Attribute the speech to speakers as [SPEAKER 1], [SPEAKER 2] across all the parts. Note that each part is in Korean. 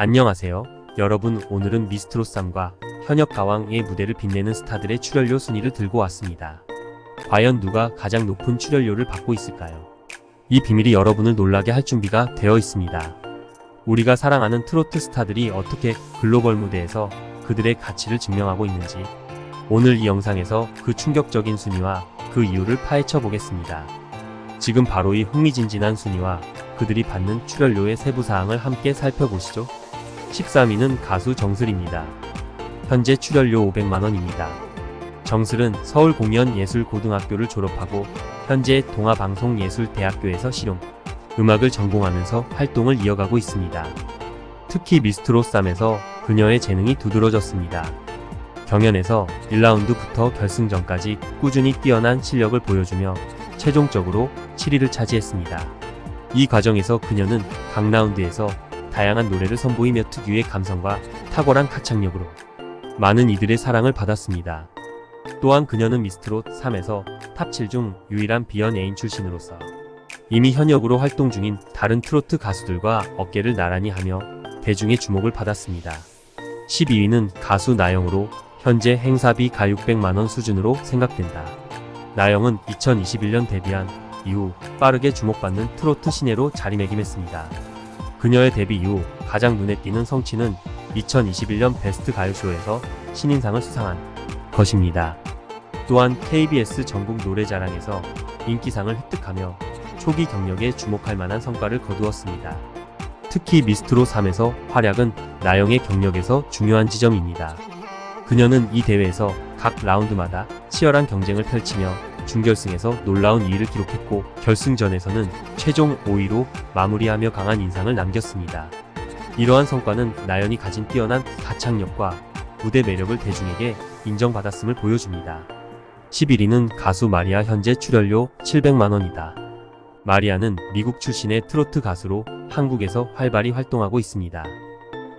[SPEAKER 1] 안녕하세요. 여러분 오늘은 미스트로쌈과 현역 가왕의 무대를 빛내는 스타들의 출연료 순위를 들고 왔습니다. 과연 누가 가장 높은 출연료를 받고 있을까요? 이 비밀이 여러분을 놀라게 할 준비가 되어 있습니다. 우리가 사랑하는 트로트 스타들이 어떻게 글로벌 무대에서 그들의 가치를 증명하고 있는지 오늘 이 영상에서 그 충격적인 순위와 그 이유를 파헤쳐 보겠습니다. 지금 바로 이 흥미진진한 순위와 그들이 받는 출연료의 세부 사항을 함께 살펴보시죠. 13위는 가수 정슬입니다. 현재 출연료 500만원입니다. 정슬은 서울 공연예술고등학교를 졸업하고 현재 동아방송예술대학교에서 실용, 음악을 전공하면서 활동을 이어가고 있습니다. 특히 미스트로쌈에서 그녀의 재능이 두드러졌습니다. 경연에서 1라운드부터 결승전까지 꾸준히 뛰어난 실력을 보여주며 최종적으로 7위를 차지했습니다. 이 과정에서 그녀는 각 라운드에서 다양한 노래를 선보이며 특유의 감성과 탁월한 가창력으로 많은 이들의 사랑을 받았습니다. 또한 그녀는 미스트롯 3에서 탑 7 중 유일한 비연예인 출신으로서 이미 현역으로 활동 중인 다른 트로트 가수들과 어깨를 나란히 하며 대중의 주목을 받았습니다. 12위는 가수 나영으로 현재 행사비 가 600만원 수준으로 생각된다. 나영은 2021년 데뷔한 이후 빠르게 주목받는 트로트 신예로 자리매김했습니다. 그녀의 데뷔 이후 가장 눈에 띄는 성취는 2021년 베스트 가요쇼에서 신인상을 수상한 것입니다. 또한 KBS 전국 노래자랑에서 인기상을 획득하며 초기 경력에 주목할 만한 성과를 거두었습니다. 특히 미스트로 3에서 활약은 나영의 경력에서 중요한 지점입니다. 그녀는 이 대회에서 각 라운드마다 치열한 경쟁을 펼치며 준결승에서 놀라운 2위를 기록했고 결승전에서는 최종 5위로 마무리하며 강한 인상을 남겼습니다. 이러한 성과는 나연이 가진 뛰어난 가창력과 무대 매력을 대중에게 인정받았음을 보여줍니다. 11위는 가수 마리아 현재 출연료 700만원이다. 마리아는 미국 출신의 트로트 가수로 한국에서 활발히 활동하고 있습니다.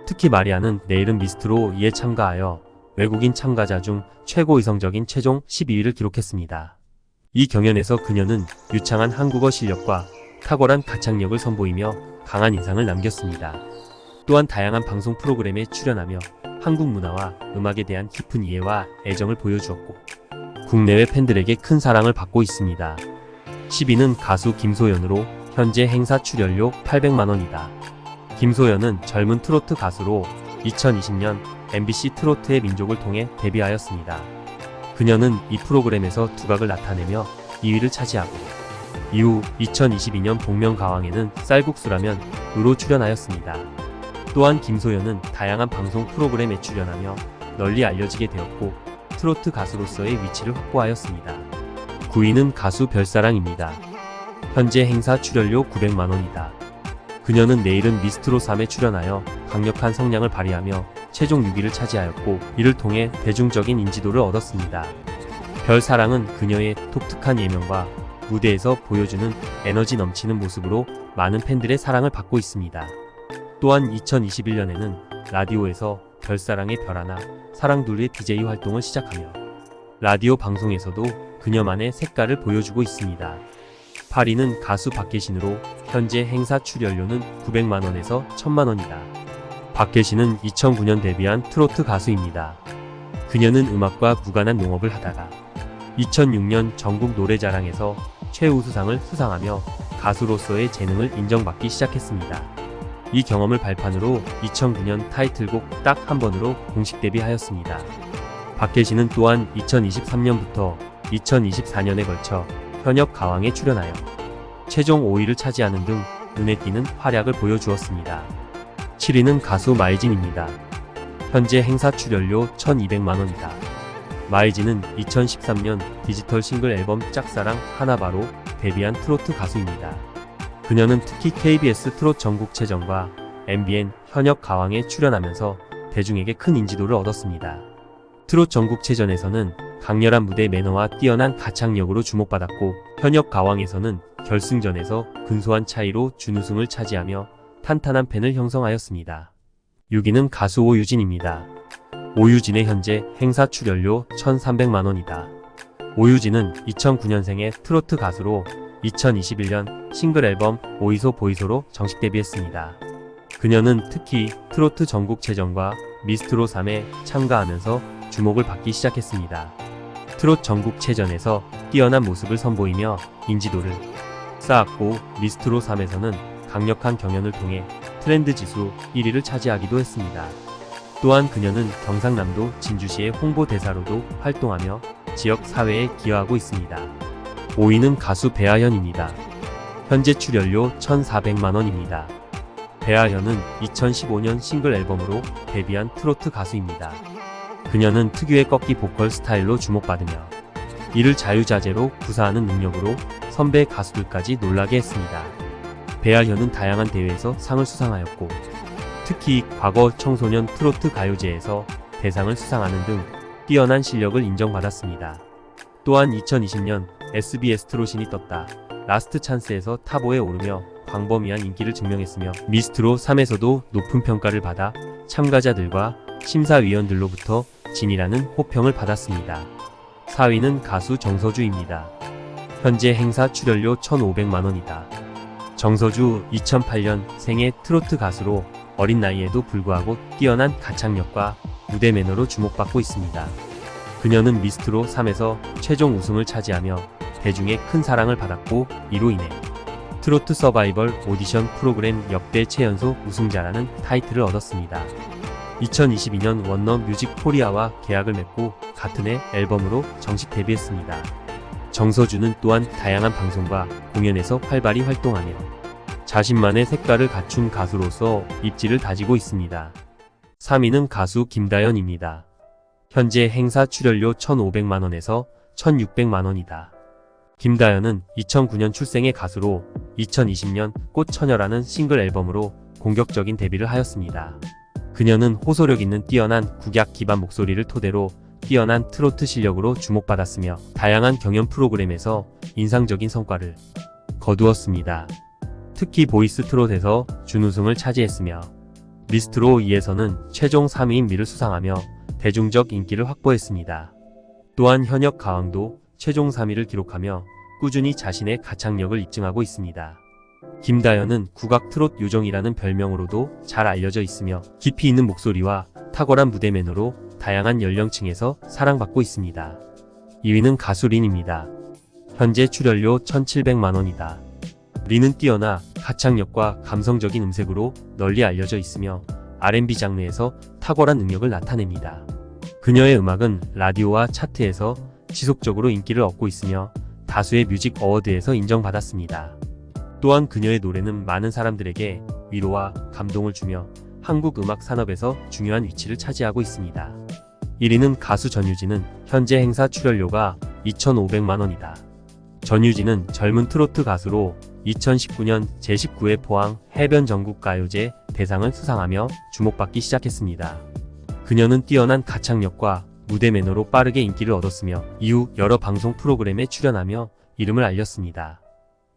[SPEAKER 1] 특히 마리아는 내일은 미스트로 2에 참가하여 외국인 참가자 중 최고 이성적인 최종 12위를 기록했습니다. 이 경연에서 그녀는 유창한 한국어 실력과 탁월한 가창력을 선보이며 강한 인상을 남겼습니다. 또한 다양한 방송 프로그램에 출연하며 한국 문화와 음악에 대한 깊은 이해와 애정을 보여주었고 국내외 팬들에게 큰 사랑을 받고 있습니다. 10위는 가수 김소연으로 현재 행사 출연료 800만원이다. 김소연은 젊은 트로트 가수로 2020년 MBC 트로트의 민족을 통해 데뷔하였습니다. 그녀는 이 프로그램에서 두각을 나타내며 2위를 차지하고 이후 2022년 복면가왕에는 쌀국수라면 으로 출연하였습니다. 또한 김소연은 다양한 방송 프로그램에 출연하며 널리 알려지게 되었고 트로트 가수로서의 위치를 확보하였습니다. 9위는 가수 별사랑입니다. 현재 행사 출연료 900만원이다. 그녀는 내일은 미스트로 3에 출연하여 강력한 성량을 발휘하며 최종 6위를 차지하였고 이를 통해 대중적인 인지도를 얻었습니다. 별사랑은 그녀의 독특한 예명과 무대에서 보여주는 에너지 넘치는 모습으로 많은 팬들의 사랑을 받고 있습니다. 또한 2021년에는 라디오에서 별사랑의 별 하나, 사랑둘의 DJ 활동을 시작하며 라디오 방송에서도 그녀만의 색깔을 보여주고 있습니다. 8위는 가수 박계신으로 현재 행사 출연료는 900만원에서 1000만원이다. 박계신은 2009년 데뷔한 트로트 가수입니다. 그녀는 음악과 무관한 농업을 하다가 2006년 전국 노래자랑에서 최우수상을 수상하며 가수로서의 재능을 인정받기 시작했습니다. 이 경험을 발판으로 2009년 타이틀곡 딱 한 번으로 공식 데뷔하였습니다. 박계신은 또한 2023년부터 2024년에 걸쳐 현역 가왕에 출연하여 최종 5위를 차지하는 등 눈에 띄는 활약을 보여주었습니다. 7위는 가수 마이진입니다. 현재 행사 출연료 1200만원이다. 마이진은 2013년 디지털 싱글 앨범 짝사랑 하나바로 데뷔한 트로트 가수입니다. 그녀는 특히 KBS 트롯 전국체전과 MBN 현역 가왕에 출연하면서 대중에게 큰 인지도를 얻었습니다. 트롯 전국체전에서는 강렬한 무대 매너와 뛰어난 가창력으로 주목받았고 현역 가왕에서는 결승전에서 근소한 차이로 준우승을 차지하며 탄탄한 팬을 형성하였습니다. 6위는 가수 오유진입니다. 오유진의 현재 행사 출연료 1,300만원이다. 오유진은 2009년생의 트로트 가수로 2021년 싱글 앨범 오이소 보이소로 정식 데뷔했습니다. 그녀는 특히 트로트 전국체전과 미스트로 3에 참가하면서 주목을 받기 시작했습니다. 트롯 전국체전에서 뛰어난 모습을 선보이며 인지도를 쌓았고 미스트로 3에서는 강력한 경연을 통해 트렌드 지수 1위를 차지하기도 했습니다. 또한 그녀는 경상남도 진주시의 홍보대사로도 활동하며 지역 사회에 기여하고 있습니다. 5위는 가수 배아현입니다. 현재 출연료 1,400만원입니다. 배아현은 2015년 싱글 앨범으로 데뷔한 트로트 가수입니다. 그녀는 특유의 꺾기 보컬 스타일로 주목받으며 이를 자유자재로 구사하는 능력으로 선배 가수들까지 놀라게 했습니다. 배아현은 다양한 대회에서 상을 수상하였고 특히 과거 청소년 트로트 가요제에서 대상을 수상하는 등 뛰어난 실력을 인정받았습니다. 또한 2020년 SBS 트롯신이 떴다. 라스트 찬스에서 탑5에 오르며 광범위한 인기를 증명했으며 미스트로 3에서도 높은 평가를 받아 참가자들과 심사위원들로부터 진이라는 호평을 받았습니다. 4위는 가수 정서주입니다. 현재 행사 출연료 1,500만원이다. 정서주 2008년 생애 트로트 가수로 어린 나이에도 불구하고 뛰어난 가창력과 무대 매너로 주목받고 있습니다. 그녀는 미스트로 3에서 최종 우승을 차지하며 대중의 큰 사랑을 받았고 이로 인해 트로트 서바이벌 오디션 프로그램 역대 최연소 우승자라는 타이틀을 얻었습니다. 2022년 원너 뮤직 코리아와 계약을 맺고 같은 해 앨범으로 정식 데뷔했습니다. 정서주는 또한 다양한 방송과 공연에서 활발히 활동하며 자신만의 색깔을 갖춘 가수로서 입지를 다지고 있습니다. 3위는 가수 김다연입니다. 현재 행사 출연료 1,500만원에서 1,600만원이다. 김다연은 2009년 출생의 가수로 2020년 꽃처녀라는 싱글 앨범으로 공격적인 데뷔를 하였습니다. 그녀는 호소력 있는 뛰어난 국악 기반 목소리를 토대로 뛰어난 트로트 실력으로 주목받았으며 다양한 경연 프로그램에서 인상적인 성과를 거두었습니다. 특히 보이스 트롯에서 준우승을 차지했으며 미스트로 2에서는 최종 3위인 미를 수상하며 대중적 인기를 확보했습니다. 또한 현역 가왕도 최종 3위를 기록하며 꾸준히 자신의 가창력을 입증하고 있습니다. 김다연은 국악 트롯 요정이라는 별명으로도 잘 알려져 있으며 깊이 있는 목소리와 탁월한 무대 매너로 다양한 연령층에서 사랑받고 있습니다. 2위는 가수 린입니다. 현재 출연료 1,700만원이다. 린은 뛰어나 가창력과 감성적인 음색으로 널리 알려져 있으며 R&B 장르에서 탁월한 능력을 나타냅니다. 그녀의 음악은 라디오와 차트에서 지속적으로 인기를 얻고 있으며 다수의 뮤직 어워드에서 인정받았습니다. 또한 그녀의 노래는 많은 사람들에게 위로와 감동을 주며 한국 음악 산업에서 중요한 위치를 차지하고 있습니다. 1위는 가수 전유진은 현재 행사 출연료가 2,500만원이다. 전유진은 젊은 트로트 가수로 2019년 제19회 포항 해변 전국 가요제 대상을 수상하며 주목받기 시작했습니다. 그녀는 뛰어난 가창력과 무대 매너로 빠르게 인기를 얻었으며 이후 여러 방송 프로그램에 출연하며 이름을 알렸습니다.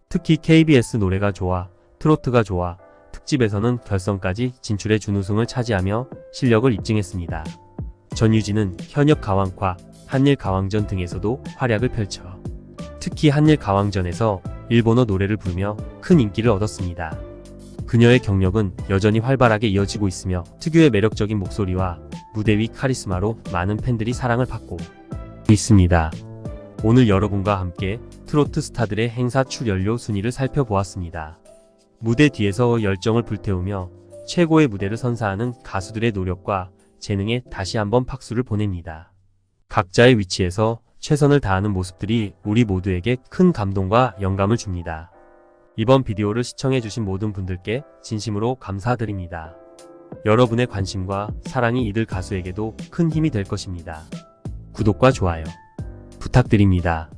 [SPEAKER 1] 특히 KBS 노래가 좋아, 트로트가 좋아, 특집에서는 결선까지 진출해 준우승을 차지하며 실력을 입증했습니다. 전유진은 현역 가왕과 한일 가왕전 등에서도 활약을 펼쳐 특히 한일 가왕전에서 일본어 노래를 부르며 큰 인기를 얻었습니다. 그녀의 경력은 여전히 활발하게 이어지고 있으며 특유의 매력적인 목소리와 무대 위 카리스마로 많은 팬들이 사랑을 받고 있습니다. 오늘 여러분과 함께 트로트 스타들의 행사 출연료 순위를 살펴보았습니다. 무대 뒤에서 열정을 불태우며 최고의 무대를 선사하는 가수들의 노력과 재능에 다시 한번 박수를 보냅니다. 각자의 위치에서 최선을 다하는 모습들이 우리 모두에게 큰 감동과 영감을 줍니다. 이번 비디오를 시청해주신 모든 분들께 진심으로 감사드립니다. 여러분의 관심과 사랑이 이들 가수에게도 큰 힘이 될 것입니다. 구독과 좋아요 부탁드립니다.